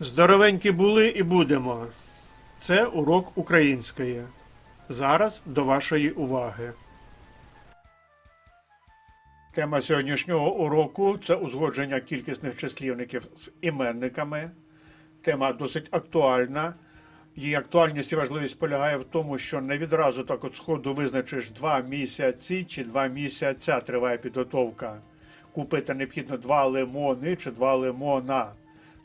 Здоровенькі були і будемо. Це урок української. Зараз до вашої уваги. Тема сьогоднішнього уроку це узгодження кількісних числівників з іменниками. Тема досить актуальна. Її актуальність і важливість полягає в тому, що не відразу так от сходу визначиш два місяці чи два місяця триває підготовка. Купити необхідно два лимони чи два лимона.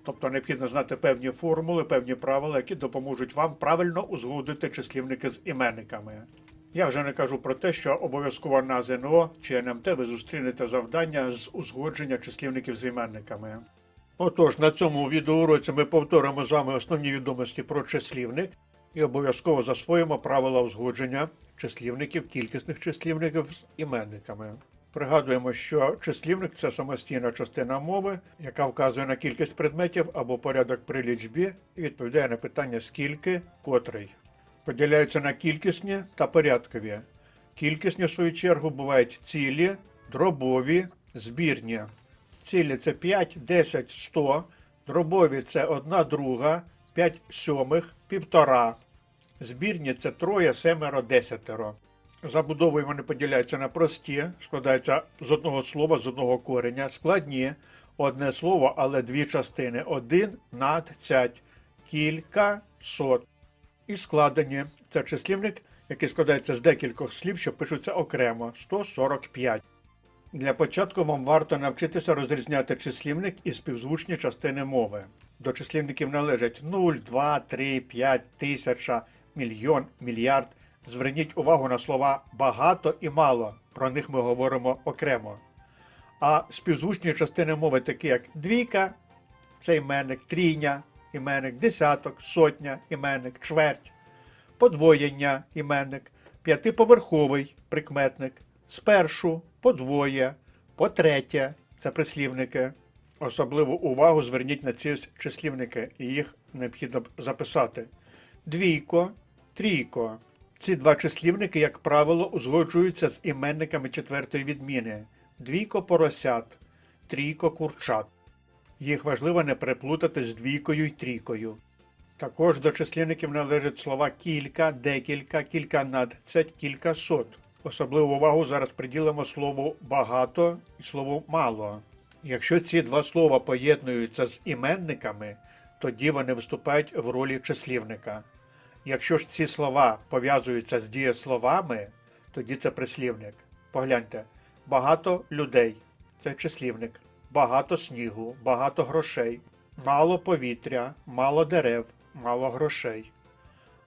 Тобто необхідно знати певні формули, певні правила, які допоможуть вам правильно узгодити числівники з іменниками. Я вже не кажу про те, що обов'язково на ЗНО чи НМТ ви зустрінете завдання з узгодження числівників з іменниками. Отож, на цьому відеоуроці ми повторимо з вами основні відомості про числівник і обов'язково засвоїмо правила узгодження числівників, кількісних числівників з іменниками. Пригадуємо, що числівник це самостійна частина мови, яка вказує на кількість предметів або порядок при лічбі і відповідає на питання скільки, котрий. Поділяються на кількісні та порядкові. Кількісні, в свою чергу, бувають цілі, дробові, збірні. Цілі це 5, 10, 100, дробові це 1 друга, 5 сьомих, півтора. Збірні це троє, семеро, десятеро. Забудовою вони поділяються на прості, складаються з одного слова, з одного кореня, складні, одне слово, але дві частини. Один надцять, кілька сот. І складені це числівник, який складається з декількох слів, що пишуться окремо 145. Для початку вам варто навчитися розрізняти числівник і співзвучні частини мови. До числівників належать 0, 2, 3, 5, тисяча, мільйон, мільярд. Зверніть увагу на слова багато і мало. Про них ми говоримо окремо. А співзвучні частини мови, такі як двійка, це іменник, трійня, іменник, десяток, сотня, іменник, чверть, подвоєння, іменник, п'ятиповерховий прикметник, спершу, подвоє, потретє це прислівники. Особливу увагу зверніть на ці числівники, їх необхідно записати. Двійко, трійко. Ці два числівники, як правило, узгоджуються з іменниками четвертої відміни: двійко поросят, трійко курчат. Їх важливо не переплутати з двійкою й трійкою. Також до числівників належать слова кілька, декілька, кільканадцять, кількасот. Особливу увагу зараз приділимо слову багато і слову мало. Якщо ці два слова поєднуються з іменниками, тоді вони виступають в ролі числівника. Якщо ж ці слова пов'язуються з дієсловами, тоді це прислівник. Погляньте, багато людей це числівник, багато снігу, багато грошей, мало повітря, мало дерев, мало грошей.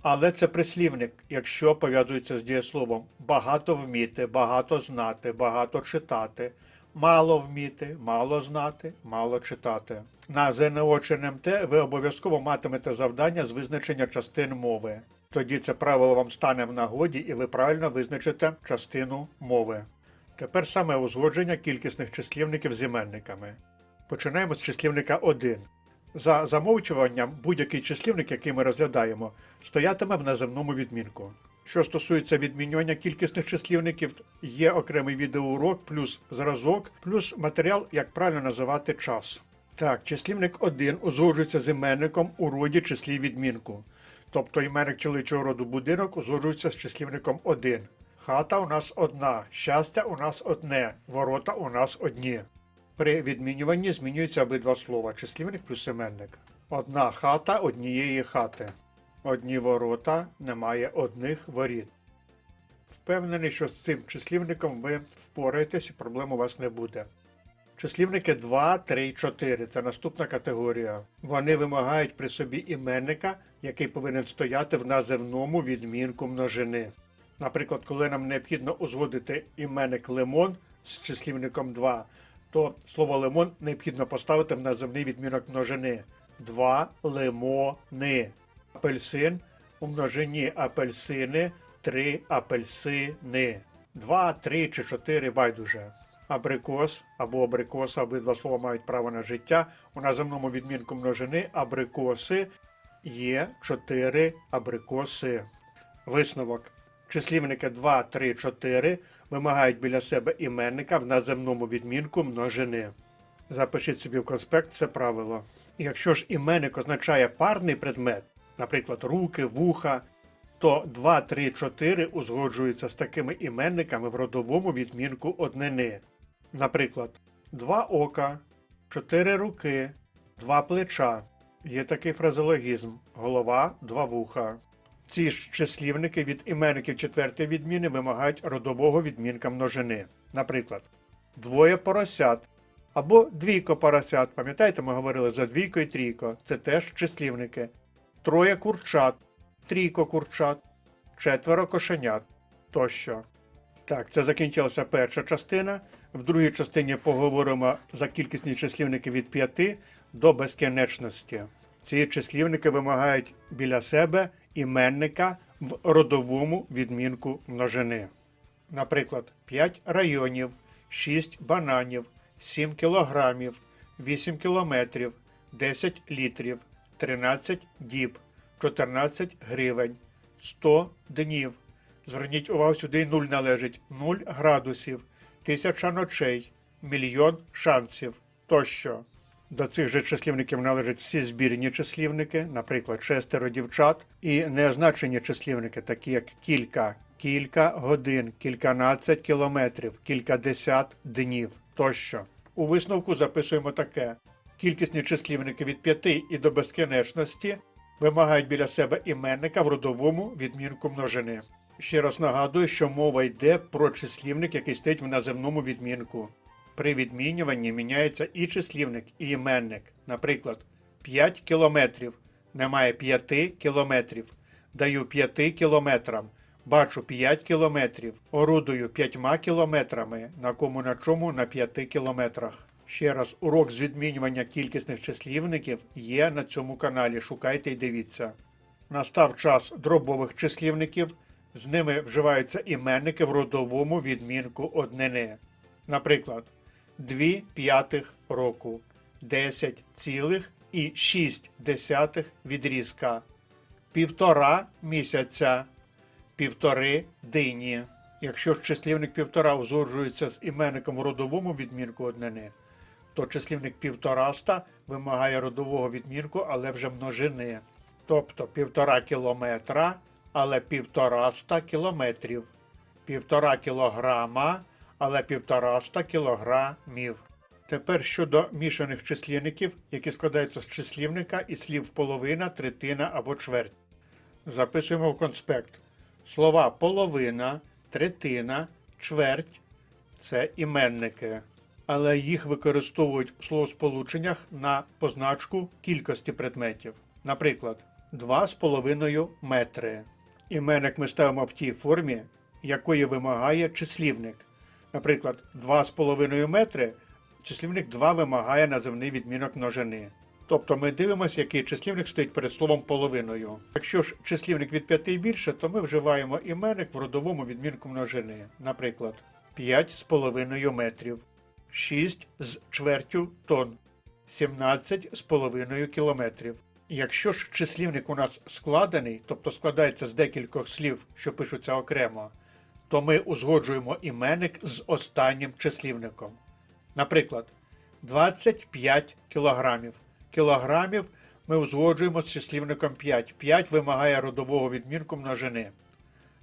Але це прислівник, якщо пов'язується з дієсловом багато вміти, багато знати, багато читати, мало вміти, мало знати, мало читати. На ЗНО чи НМТ ви обов'язково матимете завдання з визначення частин мови. Тоді це правило вам стане в нагоді і ви правильно визначите частину мови. Тепер саме узгодження кількісних числівників з іменниками. Починаємо з числівника 1. За замовчуванням будь-який числівник, який ми розглядаємо, стоятиме в наземному відмінку. Що стосується відмінювання кількісних числівників, є окремий відеоурок, плюс зразок, плюс матеріал, як правильно називати час. Так, числівник 1 узгоджується з іменником у роді числі відмінку. Тобто іменник чоловічого роду будинок узгоджується з числівником 1. Хата у нас одна, щастя у нас одне, ворота у нас одні. При відмінюванні змінюються обидва слова числівник плюс іменник. Одна хата однієї хати. Одні ворота немає одних воріт. Впевнений, що з цим числівником ви впораєтесь і проблем у вас не буде. Числівники 2, 3, 4 це наступна категорія. Вони вимагають при собі іменника, який повинен стояти в називному відмінку множини. Наприклад, коли нам необхідно узгодити іменник лимон з числівником 2, то слово лимон необхідно поставити в називний відмінок множини. Два лимони. Апельсин у множині апельсини, три апельсини. Два, три чи чотири байдуже. Абрикос або абрикоса, обидва слова мають право на життя. У наземному відмінку множини абрикоси є чотири абрикоси. Висновок. Числівники 2, 3, 4 вимагають біля себе іменника в наземному відмінку множини. Запишіть собі в конспект це правило. Якщо ж іменник означає парний предмет, наприклад, руки, вуха, то 2, 3, 4 узгоджуються з такими іменниками в родовому відмінку однини. Наприклад, два ока, чотири руки, два плеча. Є такий фразеологізм голова, два вуха. Ці ж числівники від іменників четвертої відміни вимагають родового відмінка множини. Наприклад, двоє поросят або двійко поросят. Пам'ятаєте, ми говорили за двійко і трійко. Це теж числівники. Троє курчат, трійко курчат, четверо кошенят тощо. Так, це закінчилася перша частина. В другій частині поговоримо за кількісні числівники від 5 до безкінечності. Ці числівники вимагають біля себе іменника в родовому відмінку множини. Наприклад, 5 районів, 6 бананів, 7 кілограмів, 8 кілометрів, 10 літрів, 13 діб, 14 гривень, 100 днів. Зверніть увагу, сюди й нуль належить 0 градусів, тисяча ночей, мільйон шансів тощо. До цих же числівників належать всі збірні числівники, наприклад, шестеро дівчат, і неозначені числівники, такі як кілька, кілька годин, кільканадцять кілометрів, кількадесят днів тощо. У висновку записуємо таке: кількісні числівники від 5 і до безкінечності вимагають біля себе іменника в родовому відмінку множини. Ще раз нагадую, що мова йде про числівник, який стоїть в наземному відмінку. При відмінюванні міняється і числівник, і іменник. Наприклад, 5 кілометрів. Немає 5 кілометрів. Даю 5 кілометрам. Бачу 5 кілометрів. Орудую 5 кілометрами. На кому на чому на 5 кілометрах. Ще раз, урок з відмінювання кількісних числівників є на цьому каналі. Шукайте і дивіться. Настав час дробових числівників. З ними вживаються іменники в родовому відмінку однини. Наприклад, 2 п'ятих року, 10 цілих і 6 десятих відрізка, півтора місяця, півтори дині. Якщо ж числівник півтора узгоджується з іменником в родовому відмінку однини, то числівник півтораста вимагає родового відмінку, але вже множини. Тобто півтора кілометра, але півтораста кілометрів, півтора кілограма, але півтораста кілограмів. Тепер щодо мішаних числівників, які складаються з числівника і слів половина, третина або чверть. Записуємо в конспект. Слова половина, третина, чверть це іменники, але їх використовують в словосполученнях на позначку кількості предметів. Наприклад, 2,5 метри. Іменник ми ставимо в тій формі, якої вимагає числівник. Наприклад, 2,5 метри числівник 2 вимагає називний відмінок множини. Тобто ми дивимося, який числівник стоїть перед словом половиною. Якщо ж числівник від 5 і більше, то ми вживаємо іменник в родовому відмінку множини. Наприклад, 5,5 метрів, 6 з чвертю тонн, 17 з половиною кілометрів. Якщо ж числівник у нас складений, тобто складається з декількох слів, що пишуться окремо, то ми узгоджуємо іменник з останнім числівником. Наприклад, 25 кілограмів. Кілограмів ми узгоджуємо з числівником 5. 5 вимагає родового відмінку множини.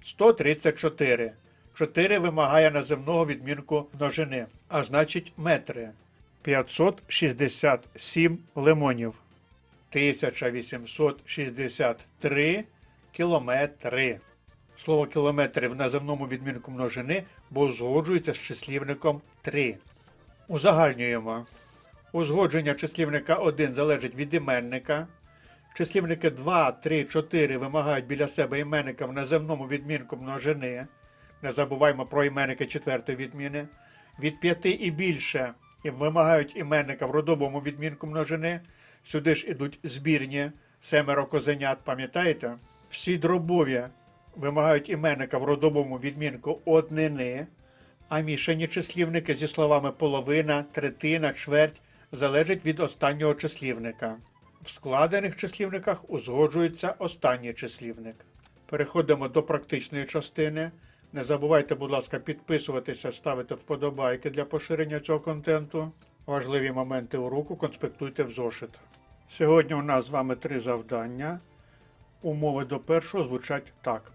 134. 4 вимагає наземного відмінку множини, а значить метри. 567 лимонів. 1863 кілометри. Слово кілометри в наземному відмінку множини, бо узгоджується з числівником 3. Узагальнюємо. Узгодження числівника 1 залежить від іменника. Числівники 2, 3, 4 вимагають біля себе іменника в наземному відмінку множини. Не забуваймо про іменники четвертої відміни. Від 5 і більше і вимагають іменника в родовому відмінку множини. Сюди ж ідуть збірні семеро козенят, пам'ятаєте? Всі дробові вимагають іменника в родовому відмінку однини, а мішані числівники зі словами половина, третина, чверть залежать від останнього числівника. В складених числівниках узгоджується останній числівник. Переходимо до практичної частини. Не забувайте, будь ласка, підписуватися, ставити вподобайки для поширення цього контенту. Важливі моменти уроку конспектуйте в зошит. Сьогодні у нас з вами три завдання. Умови до першого звучать так.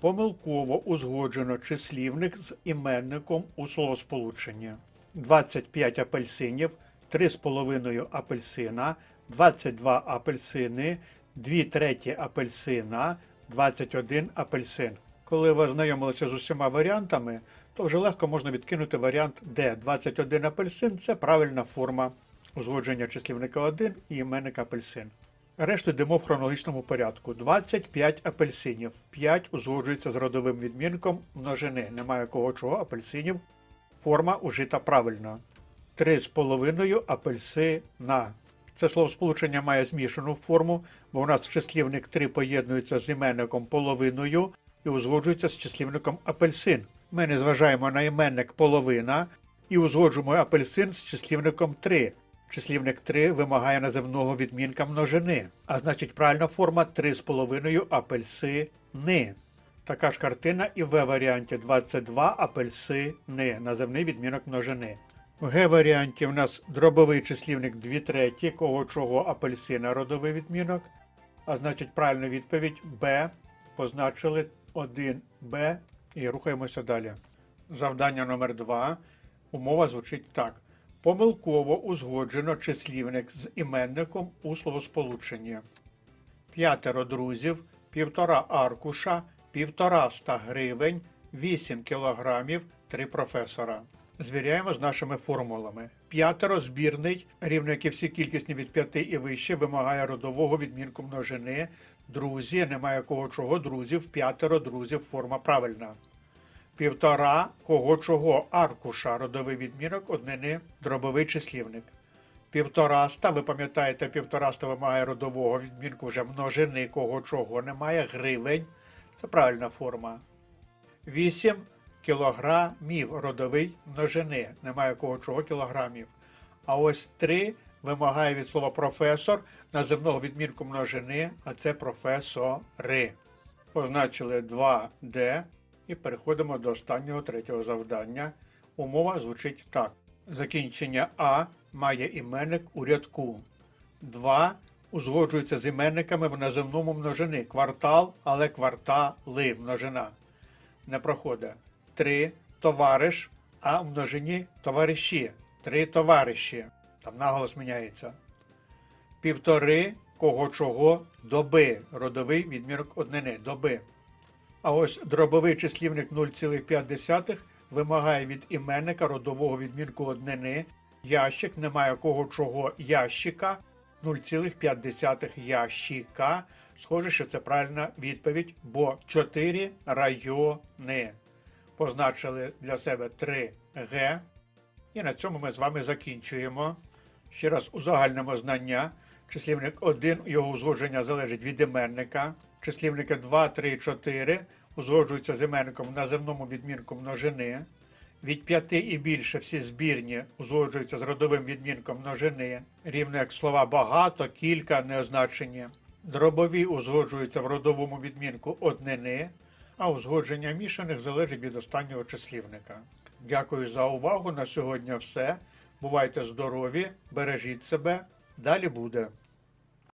Помилково узгоджено числівник з іменником у словосполученні. 25 апельсинів, 3,5 апельсина, 22 апельсини, 2 треті апельсина, 21 апельсин. Коли ви ознайомилися з усіма варіантами, то вже легко можна відкинути варіант Д. 21 апельсин це правильна форма узгодження числівника 1 і іменника апельсин. Решту йдемо в хронологічному порядку. 25 апельсинів. 5 узгоджується з родовим відмінком множини. Немає кого чого апельсинів. Форма ужита правильно. 3,5 апельсина. Це словосполучення має змішану форму, бо у нас числівник 3 поєднується з іменником половиною і узгоджується з числівником апельсин. Ми не зважаємо на іменник половина і узгоджуємо апельсин з числівником 3. Числівник 3 вимагає називного відмінка множини, а значить правильна форма 3,5 апельсини. Така ж картина і в варіанті 22 апельсини, називний відмінок множини. В Г варіанті у нас дробовий числівник 2 треті, кого чого апельсина родовий відмінок. А значить, правильна відповідь Б. Позначили 1Б і рухаємося далі. Завдання номер 2. Умова звучить так. Помилково узгоджено числівник з іменником у словосполученні. П'ятеро друзів, півтора аркуша, півтораста гривень, 8 кілограмів, 3 професора. Звіряємо з нашими формулами. П'ятеро збірний, рівно як і всі кількісні від п'яти і вище, вимагає родового відмінку множини. Друзі, немає кого чого, друзів, п'ятеро друзів, форма правильна. Півтора кого чого аркуша, родовий відмінок, однини, дробовий числівник. Півтораста, ви пам'ятаєте, півтораста вимагає родового відмінку вже множини, кого чого немає, гривень. Це правильна форма. 8 кілограмів родовий множини. Немає кого чого кілограмів. А ось 3 вимагає від слова професор називного відмінку множини, а це професори. Позначили 2D і переходимо до останнього третього завдання. Умова звучить так. Закінчення А має іменник у рядку. 2 узгоджується з іменниками в називному множини. Квартал, але квартали множина. Не проходить. 3 товариш, а в множині товариші. Три товариші. Там наголос міняється. Півтори кого чого доби. Родовий відмірок однини доби. А ось дробовий числівник 0,5 вимагає від іменника родового відмінку однини. Ящик немає кого чого ящика 0,5 ящика. Схоже, що це правильна відповідь, бо 4 райони. Позначили для себе 3Г. І на цьому ми з вами закінчуємо. Ще раз узагальнимо знання. Числівник 1, його узгодження залежить від іменника. Числівники 2, 3, 4 узгоджуються з іменником в називному відмінку множини. Від 5 і більше всі збірні узгоджуються з родовим відмінком множини, рівно як слова багато, кілька, неозначені. Дробові узгоджуються в родовому відмінку однини, а узгодження мішаних залежить від останнього числівника. Дякую за увагу. На сьогодні все. Бувайте здорові, бережіть себе. Далі буде.